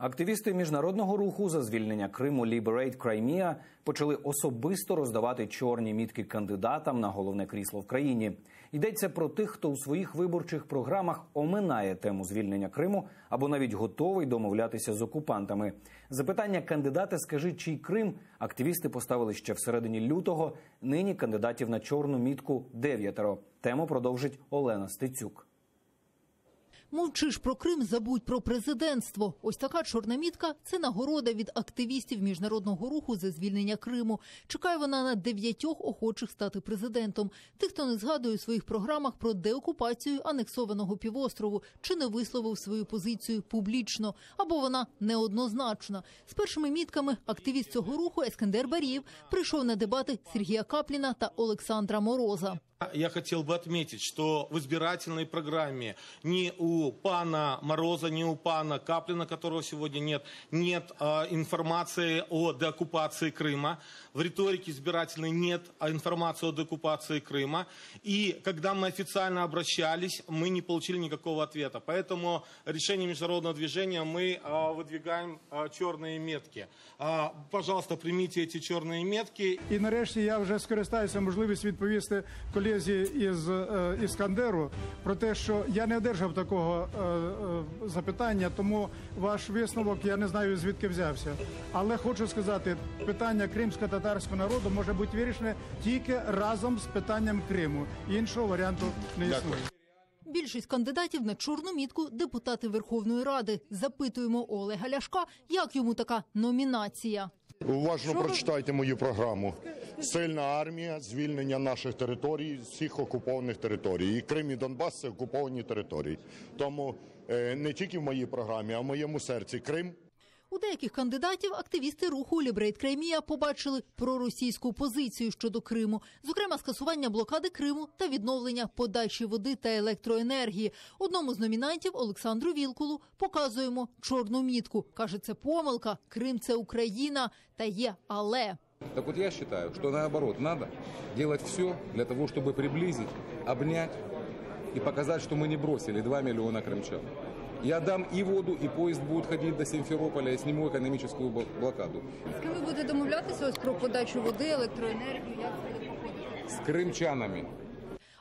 Активісти міжнародного руху за звільнення Криму Liberate Crimea почали особисто роздавати чорні мітки кандидатам на головне крісло в країні. Йдеться про тих, хто у своїх виборчих програмах оминає тему звільнення Криму або навіть готовий домовлятися з окупантами. Запитання кандидата «Скажи, чий Крим активісти поставили ще всередині лютого. Нині кандидатів на чорну мітку дев'ятеро. Тему продовжить Олена Стецюк. Мовчиш про Крим, забудь про президентство. Ось така чорна мітка – це нагорода від активістів міжнародного руху за звільнення Криму. Чекає вона на дев'ятьох охочих стати президентом. Тих, хто не згадує у своїх програмах про деокупацію анексованого півострову, чи не висловив свою позицію публічно, або вона неоднозначна. З першими мітками активіст цього руху Ескендер Барієв прийшов на дебати Сергія Капліна та Олександра Мороза. Я хотел бы отметить, что в избирательной программе ни у пана Мороза, ни у пана Каплина, которого сегодня нет, нет э, информации о деоккупации Крыма. В риторике избирательной нет информации о деоккупации Крыма. И когда мы официально обращались, мы не получили никакого ответа. Поэтому решение международного движения мы э, выдвигаем э, черные метки. Э, пожалуйста, примите эти черные метки. І нарешті я вже скористаюся можливістю відповісти колезі із е, Іскандеру про те, що я не одержав такого е, е, запитання, тому ваш висновок я не знаю звідки взявся. Але хочу сказати, питання кримсько-татарського народу може бути вирішене тільки разом з питанням Криму. Іншого варіанту не існує. Більшість кандидатів на чорну мітку депутати Верховної Ради. Запитуємо Олега Ляшка, як йому така номінація. Уважно прочитайте мою програму. Сильна армія, звільнення наших територій, всіх окупованих територій. І Крим і Донбас це окуповані території. Тому е, не тільки в моїй програмі, а в моєму серці Крим. У деяких кандидатів активісти руху Лібрейт Кремія побачили проросійську позицію щодо Криму, зокрема скасування блокади Криму та відновлення подачі води та електроенергії. Одному з номінантів Олександру Вілкулу показуємо чорну мітку. каже, це помилка. Крим це Україна. Та є але. Так вот я считаю, что наоборот, надо делать все для того, чтобы приблизить, обнять и показать, что мы не бросили 2 миллиона крымчан. Я дам и воду, и поезд будет ходить до Симферополя, и сниму экономическую бл- блокаду. З ким ви будете домовлятися ось про подачу води, електроенергію? Як це буде проходити? С крымчанами.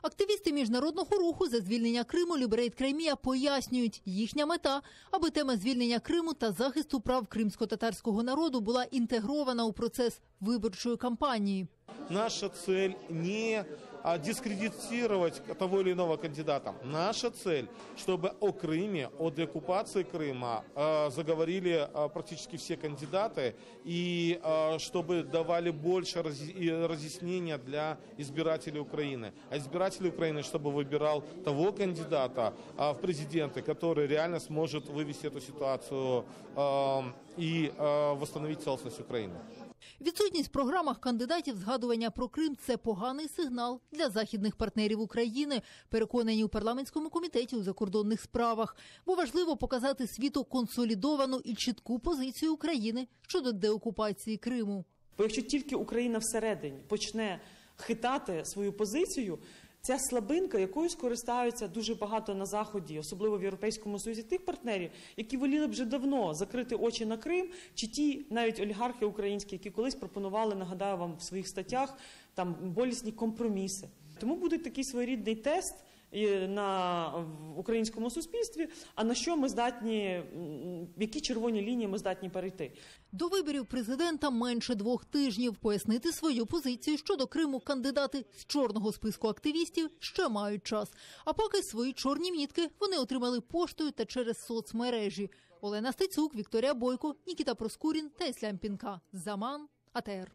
Активісти міжнародного руху за звільнення Криму Ліберейт Кремія пояснюють, їхня мета, аби тема звільнення Криму та захисту прав кримсько-татарського народу була інтегрована у процес виборчої кампанії. Наша цель не а, дискредитировать того или иного кандидата. Наша цель, чтобы о Крыме, о деоккупации Крыма а, заговорили а, практически все кандидаты и а, чтобы давали больше рази- и разъяснения для избирателей Украины. А избирателей Украины, чтобы выбирал того кандидата а, в президенты, который реально сможет вывести эту ситуацию а, и а, восстановить целостность Украины. Відсутність в програмах кандидатів згадування про Крим це поганий сигнал для західних партнерів України, переконані у парламентському комітеті у закордонних справах. Бо важливо показати світу консолідовану і чітку позицію України щодо деокупації Криму. Бо якщо тільки Україна всередині почне хитати свою позицію, ця слабинка, якою скористаються дуже багато на заході, особливо в Європейському Союзі, тих партнерів, які воліли б вже давно закрити очі на Крим, чи ті навіть олігархи українські, які колись пропонували, нагадаю вам в своїх статтях там болісні компроміси. Тому буде такий своєрідний тест на українському суспільстві. А на що ми здатні, які червоні лінії ми здатні перейти? До виборів президента менше двох тижнів. Пояснити свою позицію щодо Криму кандидати з чорного списку активістів ще мають час. А поки свої чорні мітки вони отримали поштою та через соцмережі. Олена Стецюк, Вікторія Бойко, Нікіта Проскурін та Іслям Пінка. Заман АТР.